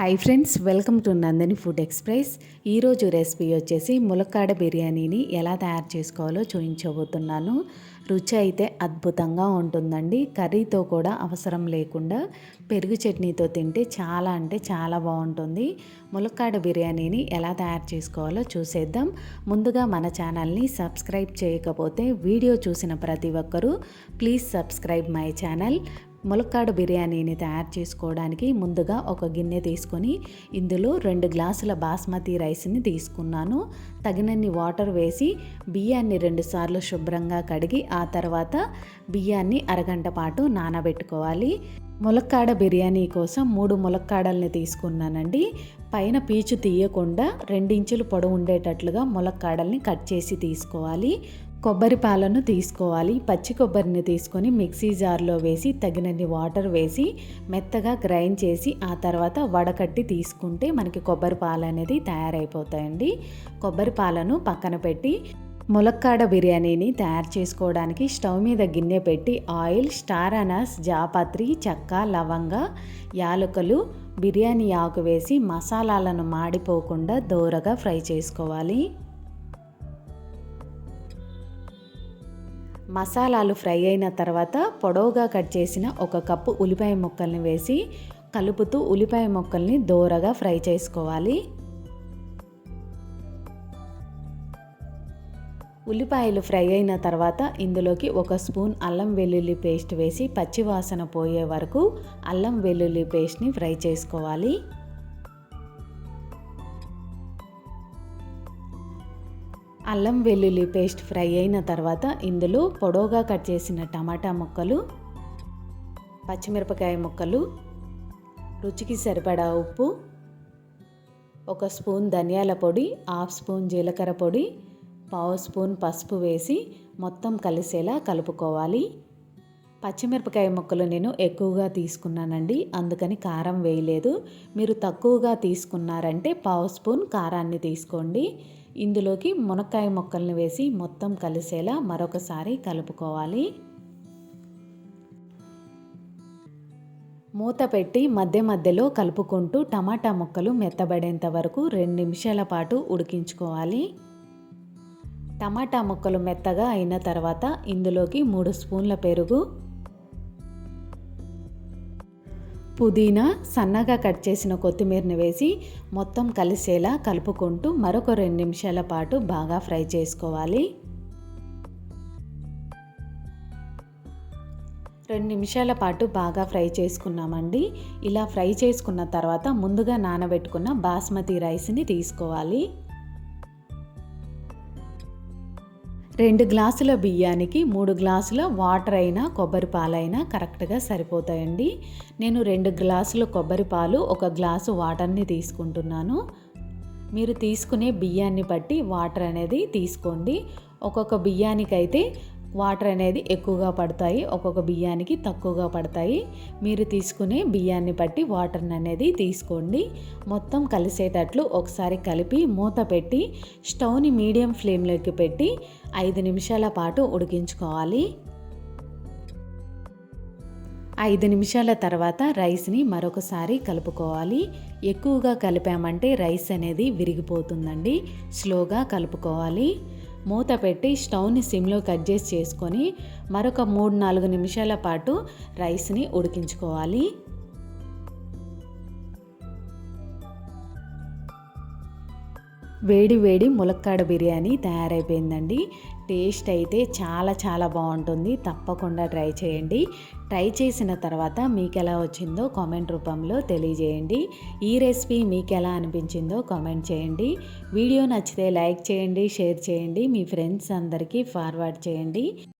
Hi friends welcome to Nandini food express ఈరోజు recipe వచ్చేసి ములక్కాడ బిర్యానీని ఎలా తయారు చేసుకోవాలో చూపించబోతున్నాను. రుచి అయితే అద్భుతంగా ఉంటుందండి. కర్రీతో కూడా అవసరం లేకుండా పెరుగు చట్నీతో తింటే చాలా అంటే చాలా బాగుంటుంది. ములక్కాడ బిర్యానీని ఎలా తయారు చేసుకోవాలో చూసేద్దాం. ముందుగా మన ఛానల్ని సబ్స్క్రైబ్ చేయకపోతే వీడియో చూసిన ప్రతి ఒక్కరూ ప్లీజ్ సబ్స్క్రైబ్ మై ఛానల్. ములక్కాడు బిర్యానీని తయారు చేసుకోవడానికి ముందుగా ఒక గిన్నె తీసుకొని ఇందులో రెండు గ్లాసుల బాస్మతి రైస్ని తీసుకున్నాను. తగినన్ని వాటర్ వేసి బియ్యాన్ని రెండుసార్లు శుభ్రంగా కడిగి ఆ తర్వాత బియ్యాన్ని అరగంట పాటు నానబెట్టుకోవాలి. ములక్కాడ బిర్యానీ కోసం మూడు ములక్కాడల్ని తీసుకున్నానండి. పైన పీచు తీయకుండా రెండించులు పొడవు ఉండేటట్లుగా ములక్కాడల్ని కట్ చేసి తీసుకోవాలి. కొబ్బరి పాలను తీసుకోవాలి. పచ్చి కొబ్బరిని తీసుకొని మిక్సీ జార్లో వేసి తగినన్ని వాటర్ వేసి మెత్తగా గ్రైండ్ చేసి ఆ తర్వాత వడకట్టి తీసుకుంటే మనకి కొబ్బరి పాలు అనేది తయారైపోతాయండి. కొబ్బరి పాలను పక్కన పెట్టి ములక్కాడ బిర్యానీని తయారు చేసుకోవడానికి స్టవ్ మీద గిన్నె పెట్టి ఆయిల్ స్టార్ అనస్ జాపత్రి చెక్క లవంగ యాలకులు బిర్యానీ ఆకు వేసి మసాలాలను మాడిపోకుండా దోరగా ఫ్రై చేసుకోవాలి. మసాలాలు ఫ్రై అయిన తర్వాత పొడవుగా కట్ చేసిన ఒక కప్పు ఉల్లిపాయ ముక్కల్ని వేసి కలుపుతూ ఉల్లిపాయ ముక్కల్ని దోరగా ఫ్రై చేసుకోవాలి. ఉల్లిపాయలు ఫ్రై అయిన తర్వాత ఇందులోకి ఒక స్పూన్ అల్లం వెల్లుల్లి పేస్ట్ వేసి పచ్చివాసన పోయే వరకు అల్లం వెల్లుల్లి పేస్ట్ని ఫ్రై చేసుకోవాలి. అల్లం వెల్లుల్లి పేస్ట్ ఫ్రై అయిన తర్వాత ఇందులో పొడవుగా కట్ చేసిన టమాటా ముక్కలు పచ్చిమిరపకాయ ముక్కలు రుచికి సరిపడా ఉప్పు ఒక స్పూన్ ధనియాల పొడి హాఫ్ స్పూన్ జీలకర్ర పొడి పావు స్పూన్ పసుపు వేసి మొత్తం కలిసేలా కలుపుకోవాలి. పచ్చిమిరపకాయ ముక్కలు నేను ఎక్కువగా తీసుకున్నానండి అందుకని కారం వేయలేదు. మీరు తక్కువగా తీసుకున్నారంటే పావు స్పూన్ కారాన్ని తీసుకోండి. ఇందులోకి మునక్కాయ ముక్కల్ని వేసి మొత్తం కలిసేలా మరొకసారి కలుపుకోవాలి. మూత పెట్టి మధ్య మధ్యలో కలుపుకుంటూ టమాటా ముక్కలు మెత్తబడేంత వరకు రెండు నిమిషాల పాటు ఉడికించుకోవాలి. టమాటా ముక్కలు మెత్తగా అయిన తర్వాత ఇందులోకి మూడు స్పూన్ల పెరుగు పుదీనా సన్నగా కట్ చేసిన కొత్తిమీరని వేసి మొత్తం కలిసేలా కలుపుకుంటూ మరొక రెండు నిమిషాల పాటు బాగా ఫ్రై చేసుకోవాలి. రెండు నిమిషాల పాటు బాగా ఫ్రై చేసుకున్నామండి. ఇలా ఫ్రై చేసుకున్న తర్వాత ముందుగా నానబెట్టుకున్న బాస్మతి రైస్ని తీసుకోవాలి. రెండు గ్లాసుల బియ్యానికి మూడు గ్లాసుల వాటర్ అయినా కొబ్బరి పాలైనా కరెక్ట్గా సరిపోతాయండి. నేను రెండు గ్లాసుల కొబ్బరి పాలు ఒక గ్లాసు వాటర్ని తీసుకుంటున్నాను. మీరు తీసుకునే బియ్యాన్ని బట్టి వాటర్ అనేది తీసుకోండి. ఒక్కొక్క బియ్యానికైతే వాటర్ అనేది ఎక్కువగా పడతాయి ఒక్కొక్క బియ్యానికి తక్కువగా పడతాయి. మీరు తీసుకునే బియ్యాన్ని బట్టి వాటర్ అనేది తీసుకోండి. మొత్తం కలిసేటట్లు ఒకసారి కలిపి మూత పెట్టి స్టవ్ని మీడియం ఫ్లేమ్లోకి పెట్టి ఐదు నిమిషాల పాటు ఉడికించుకోవాలి. ఐదు నిమిషాల తర్వాత రైస్ని మరొకసారి కలుపుకోవాలి. ఎక్కువగా కలిపామంటే రైస్ అనేది విరిగిపోతుందండి. స్లోగా కలుపుకోవాలి. మూత పెట్టి స్టవ్ని సిమ్లో కట్ చేసి చేసుకొని మరొక మూడు నాలుగు నిమిషాల పాటు రైస్ని ఉడికించుకోవాలి. వేడి వేడి ములక్కాడ బిర్యానీ తయారైపోయిందండి. టేస్ట్ అయితే చాలా చాలా బాగుంటుంది. తప్పకుండా ట్రై చేయండి. ట్రై చేసిన తర్వాత మీకు ఎలా వచ్చిందో కామెంట్ రూపంలో తెలియజేయండి. ఈ రెసిపీ మీకు ఎలా అనిపించిందో కామెంట్ చేయండి. వీడియో నచ్చితే లైక్ చేయండి షేర్ చేయండి. మీ ఫ్రెండ్స్ అందరికీ ఫార్వర్డ్ చేయండి.